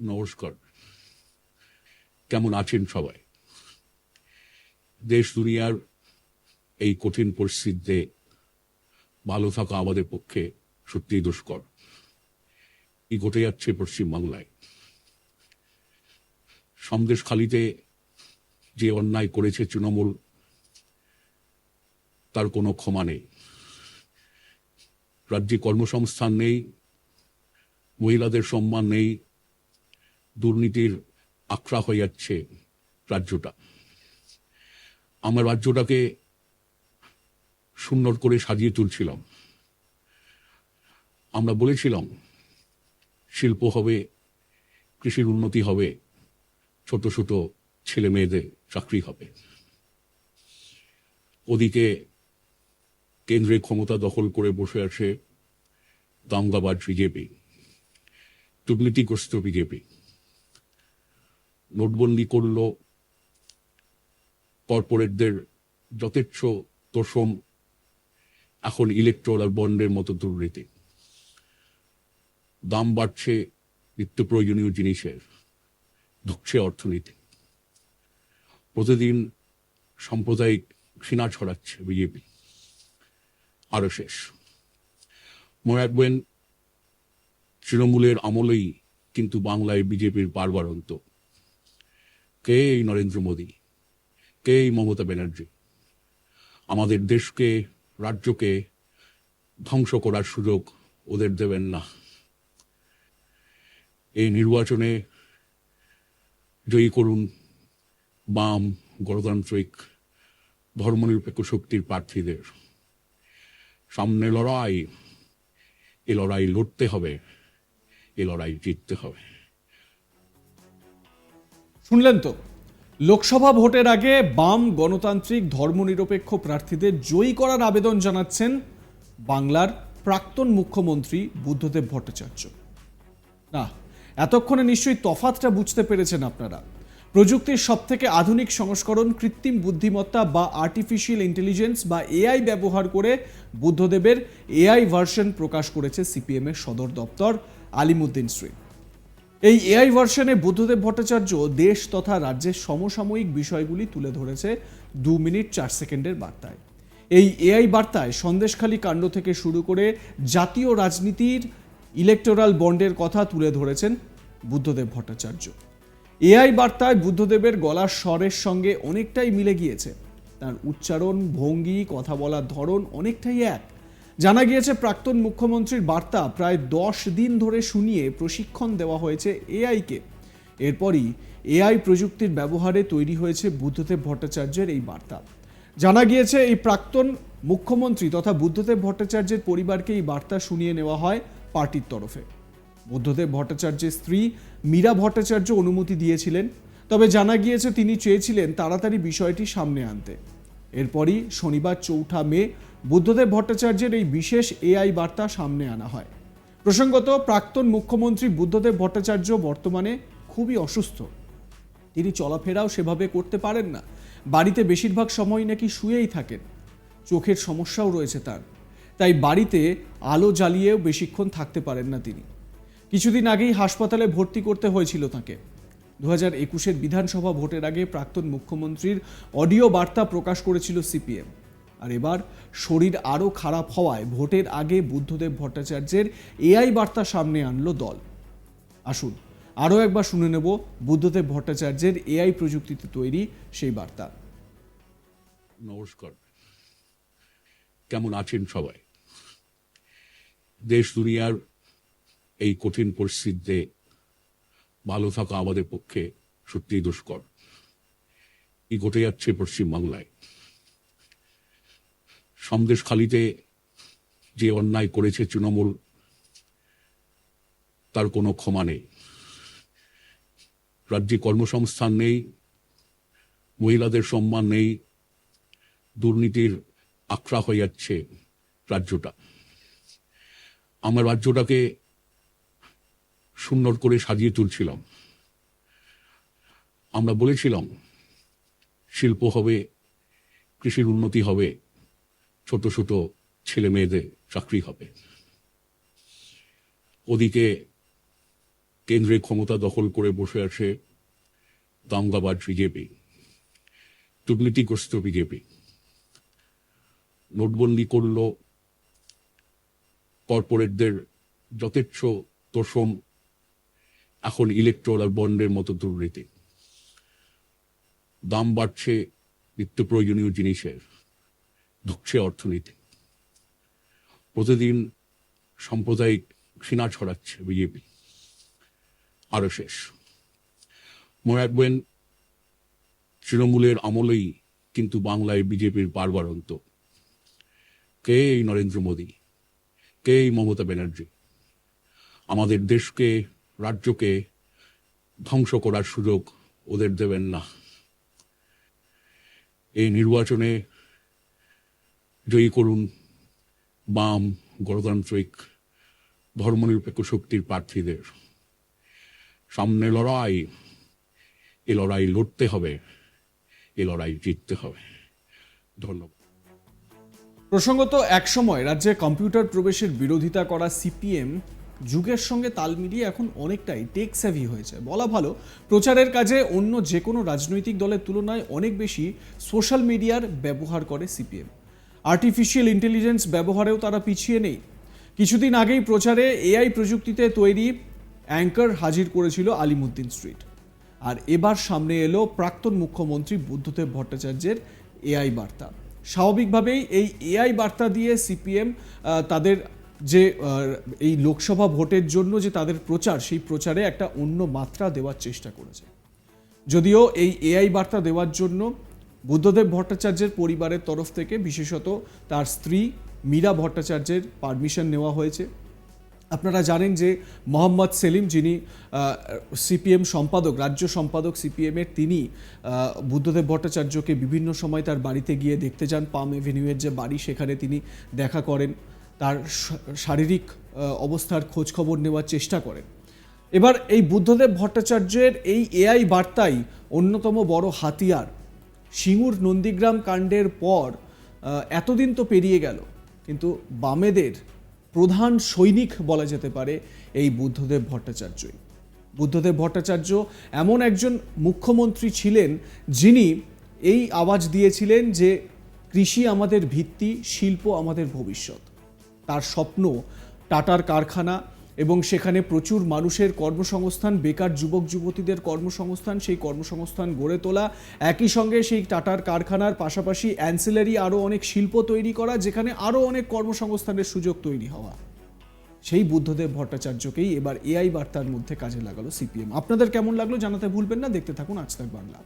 নমস্কার। কেমন আছেন সবাই? দেশ দুনিয়ার এই কঠিন পরিস্থিতিতে ভালো থাকা আমাদের পক্ষে সত্যিই দুষ্কর। কি ঘটে যাচ্ছে পশ্চিমবাংলায়? সন্দেশখালিতে যে অন্যায় করেছে তৃণমূল, তার কোনো ক্ষমা নেই। রাজ্যে কর্মসংস্থান নেই, মহিলাদের সম্মান নেই দুর্নীতির আখড়া হয়ে যাচ্ছে রাজ্যটা। আমার রাজ্যটাকে সুন্দর করে সাজিয়ে তুলছিলাম। আমরা বলেছিলাম, শিল্প হবে, কৃষির উন্নতি হবে, ছোট ছোট ছেলে মেয়েদের চাকরি হবে। ওদিকে কেন্দ্রে ক্ষমতা দখল করে বসে আছে দাঙ্গাবাজ বিজেপি, দুর্নীতিগ্রস্ত বিজেপি। নোটবন্দি করল। কর্পোরেটদের যথেচ্ছ তোষম, এখন ইলেকট্রল আর বন্ডের মতো দুর্নীতি। দাম বাড়ছে নিত্য প্রয়োজনীয় জিনিসের, ধুকছে অর্থনীতি। প্রতিদিন সাম্প্রদায়িক ঘৃণা ছড়াচ্ছে বিজেপি। আরও শেষ। মনে রাখবেন তৃণমূলের আমলেই কিন্তু বাংলায় বিজেপির বারবারন্ত। কে এই নরেন্দ্র মোদী কে এই মমতা ব্যানার্জি, আমাদের দেশকে, রাজ্যকে ধ্বংস করার সুযোগ ওদের দেবেন না। এই নির্বাচনে জয়ী করুন বাম গণতান্ত্রিক ধর্মনিরপেক্ষ শক্তির প্রার্থীদের। সামনে লড়াই, এ লড়াই লড়তে হবে, এ লড়াই জিততে হবে। শুনলেন তো? লোকসভা ভোটের আগে বাম গণতান্ত্রিক ধর্মনিরপেক্ষ প্রার্থীদের জয়ী করার আবেদন জানাচ্ছেন বাংলার প্রাক্তন মুখ্যমন্ত্রী বুদ্ধদেব ভট্টাচার্য। না, এতক্ষণে নিশ্চয়ই তফাতটা বুঝতে পেরেছেন আপনারা। প্রযুক্তির সবথেকে আধুনিক সংস্করণ কৃত্রিম বুদ্ধিমত্তা বা আর্টিফিশিয়াল ইন্টেলিজেন্স বা এআই ব্যবহার করে বুদ্ধদেবের এআই ভার্সন প্রকাশ করেছে সিপিএমের সদর দপ্তর আলিমুদ্দিন শ্রী। এই এআই ভার্সনে বুদ্ধদেব ভট্টাচার্য দেশ তথা রাজ্যের সমসাময়িক বিষয়গুলি তুলে ধরেছে দু মিনিট চার সেকেন্ডের বার্তায়। এই এআই বার্তায় সন্দেশখালী কাণ্ড থেকে শুরু করে জাতীয় রাজনীতির ইলেকটোরাল বন্ডের কথা তুলে ধরেছেন বুদ্ধদেব ভট্টাচার্য। এআই বার্তায় বুদ্ধদেবের গলার স্বরের সঙ্গে অনেকটাই মিলে গিয়েছে। তার উচ্চারণ, ভঙ্গি, কথা বলার ধরন অনেকটাই এক। জানা গিয়েছে, প্রাক্তন মুখ্যমন্ত্রীর বার্তা প্রায় দশ দিন ধরে শুনিয়ে প্রশিক্ষণ দেওয়া হয়েছে এআইকে। এরপরই এআই প্রযুক্তির ব্যবহারে তৈরি হয়েছে বুদ্ধদেব ভট্টাচার্যের এই বার্তা। জানা গিয়েছে, এই প্রাক্তন মুখ্যমন্ত্রী তথা বুদ্ধদেব ভট্টাচার্যের পরিবারকে এই বার্তা শুনিয়ে নেওয়া হয় পার্টির তরফে। বুদ্ধদেব ভট্টাচার্যের স্ত্রী মীরা ভট্টাচার্য অনুমতি দিয়েছিলেন, তবে জানা গিয়েছে তিনি চেয়েছিলেন তাড়াতাড়ি বিষয়টি সামনে আনতে। এরপরই শনিবার চৌঠা মে বুদ্ধদেব ভট্টাচার্যের এই বিশেষ এআই বার্তা সামনে আনা হয়। প্রসঙ্গত, প্রাক্তন মুখ্যমন্ত্রী বুদ্ধদেব ভট্টাচার্য বর্তমানে খুবই অসুস্থ। তিনি চলাফেরাও সেভাবে করতে পারেন না। বাড়িতে বেশিরভাগ সময় নাকি শুয়েই থাকেন। চোখের সমস্যাও রয়েছে তার। তাই বাড়িতে আলো জ্বালিয়েও বেশিক্ষণ থাকতে পারেন না তিনি। কিছুদিন আগেই হাসপাতালে ভর্তি করতে হয়েছিল তাকে। দু হাজার একুশের বিধানসভা ভোটের আগে প্রাক্তন মুখ্যমন্ত্রীর অডিও বার্তা প্রকাশ করেছিল সিপিএম। আর এবার শরীর আরও খারাপ হওয়ায় ভোটের আগে বুদ্ধদেব ভট্টাচার্যের এআই বার্তা সামনে আনলো দল। আসুন, আরও একবার শুনে নেব বুদ্ধদেব ভট্টাচার্যের এআই প্রযুক্তিতে তৈরি সেই বার্তা। নমস্কার। কেমন আছেন সবাই? দেশ দুনিয়ার এই কঠিন পরিস্থিতিতে ভালো থাকা আমাদের পক্ষে সত্যিই দুষ্কর। কি ঘটে যাচ্ছে পশ্চিমবাংলায়? সন্দেশখালিতে যে অন্যায় করেছে তৃণমূল, তার কোনো ক্ষমা নেই। রাজ্যে কর্মসংস্থান নেই, মহিলাদের সম্মান নেই, দুর্নীতির আখড়া হয়ে যাচ্ছে রাজ্যটা। আমার রাজ্যটাকে সুন্দর করে সাজিয়ে তুলছিলাম। আমরা বলেছিলাম, শিল্প হবে, কৃষির উন্নতি হবে ছোট ছোট ছেলে মেয়েদের চাকরি হবে। ওদিকে কেন্দ্রে ক্ষমতা দখল করে বসে আছে দাঙ্গাবাজ বিজেপি, দুর্নীতিগ্রস্ত বিজেপি। নোটবন্দি করল কর্পোরেটদের যথেচ্ছ তোষম এখন ইলেকট্রাল বন্ডের মতো দুর্নীতি। দাম বাড়ছে নিত্য প্রয়োজনীয় জিনিসের। ধুকছে অর্থনীতি। প্রতিদিন সাম্প্রদায়িক সিনা ছড়াচ্ছে বিজেপি। আরও শেষ। মনে রাখবেন তৃণমূলের আমলেই কিন্তু বাংলায় বিজেপির পারবারন্ত কে এই নরেন্দ্র মোদী? কে এই মমতা ব্যানার্জি? আমাদের দেশকে, রাজ্যকে ধ্বংস করার সুযোগ ওদের দেবেন না। এই নির্বাচনে জয়ী করুন বাম গণতান্ত্রিক ধর্মনিরপেক্ষ শক্তির প্রার্থীদের। সামনে লড়াই, এ লড়াই লড়তে হবে, এ লড়াই জিততে হবে। ধন্যবাদ। প্রসঙ্গত, একসময় রাজ্যে কম্পিউটার প্রবেশের বিরোধিতা করা সিপিএম যুগের সঙ্গে তাল মিলিয়ে এখন অনেকটাই টেক স্যাভি হয়েছে। বলা ভালো, প্রচারের কাজে অন্য যে কোনো রাজনৈতিক দলের তুলনায় অনেক বেশি সোশ্যাল মিডিয়ার ব্যবহার করে সিপিএম। আর্টিফিশিয়াল ইন্টেলিজেন্স ব্যবহারেও তারা পিছিয়ে নেই। কিছুদিন আগেই প্রচারে এআই প্রযুক্তিতে তৈরি অ্যাঙ্কার হাজির করেছিল আলিমুদ্দিন স্ট্রিট। আর এবার সামনে এলো প্রাক্তন মুখ্যমন্ত্রী বুদ্ধদেব ভট্টাচার্যের এআই বার্তা। স্বাভাবিকভাবেই এই এআই বার্তা দিয়ে সিপিএম তাদের যে এই লোকসভা ভোটের জন্য যে তাদের প্রচার, সেই প্রচারে একটা অন্য মাত্রা দেওয়ার চেষ্টা করেছে। যদিও এই এআই বার্তা দেওয়ার জন্য বুদ্ধদেব ভট্টাচার্যের পরিবারের তরফ থেকে বিশেষত তার স্ত্রী মীরা ভট্টাচার্যের পারমিশন নেওয়া হয়েছে। আপনারা জানেন যে মোহাম্মদ সেলিম যিনি সিপিএম সম্পাদক, রাজ্য সম্পাদক সিপিএমের তিনি বুদ্ধদেব ভট্টাচার্যকে বিভিন্ন সময় তার বাড়িতে গিয়ে দেখতে যান। পাম এভিনিউয়ের যে বাড়ি, সেখানে তিনি দেখা করেন। তার শারীরিক অবস্থার খোঁজখবর নেওয়ার চেষ্টা করেন। এবার এই বুদ্ধদেব ভট্টাচার্যের এই এআই বার্তাই অন্যতম বড় হাতিয়ার। সিঙ্গুর নন্দীগ্রাম কাণ্ডের পর এতদিন তো পেরিয়ে গেল, কিন্তু বামেদের প্রধান সৈনিক বলা যেতে পারে এই বুদ্ধদেব ভট্টাচার্যই। বুদ্ধদেব ভট্টাচার্য এমন একজন মুখ্যমন্ত্রী ছিলেন যিনি এই আওয়াজ দিয়েছিলেন যে কৃষি আমাদের ভিত্তি, শিল্প আমাদের ভবিষ্যৎ। তার স্বপ্ন টাটার কারখানা এবং সেখানে প্রচুর মানুষের কর্মসংস্থান, বেকার যুবক, যুবতীদের কর্মসংস্থান, সেই কর্মসংস্থান গড়ে তোলা। একই সঙ্গে সেই টাটার কারখানার পাশাপাশি অ্যান্সিলারি আরও অনেক শিল্প তৈরি করা, যেখানে আরও অনেক কর্মসংস্থানের সুযোগ তৈরি হওয়া। সেই বুদ্ধদেব ভট্টাচার্যকেই এবার এআই বার্তার মধ্যে কাজে লাগালো সিপিএম আপনাদের কেমন লাগল জানাতে ভুলবেন না, দেখতে থাকুন আজ বাংলা।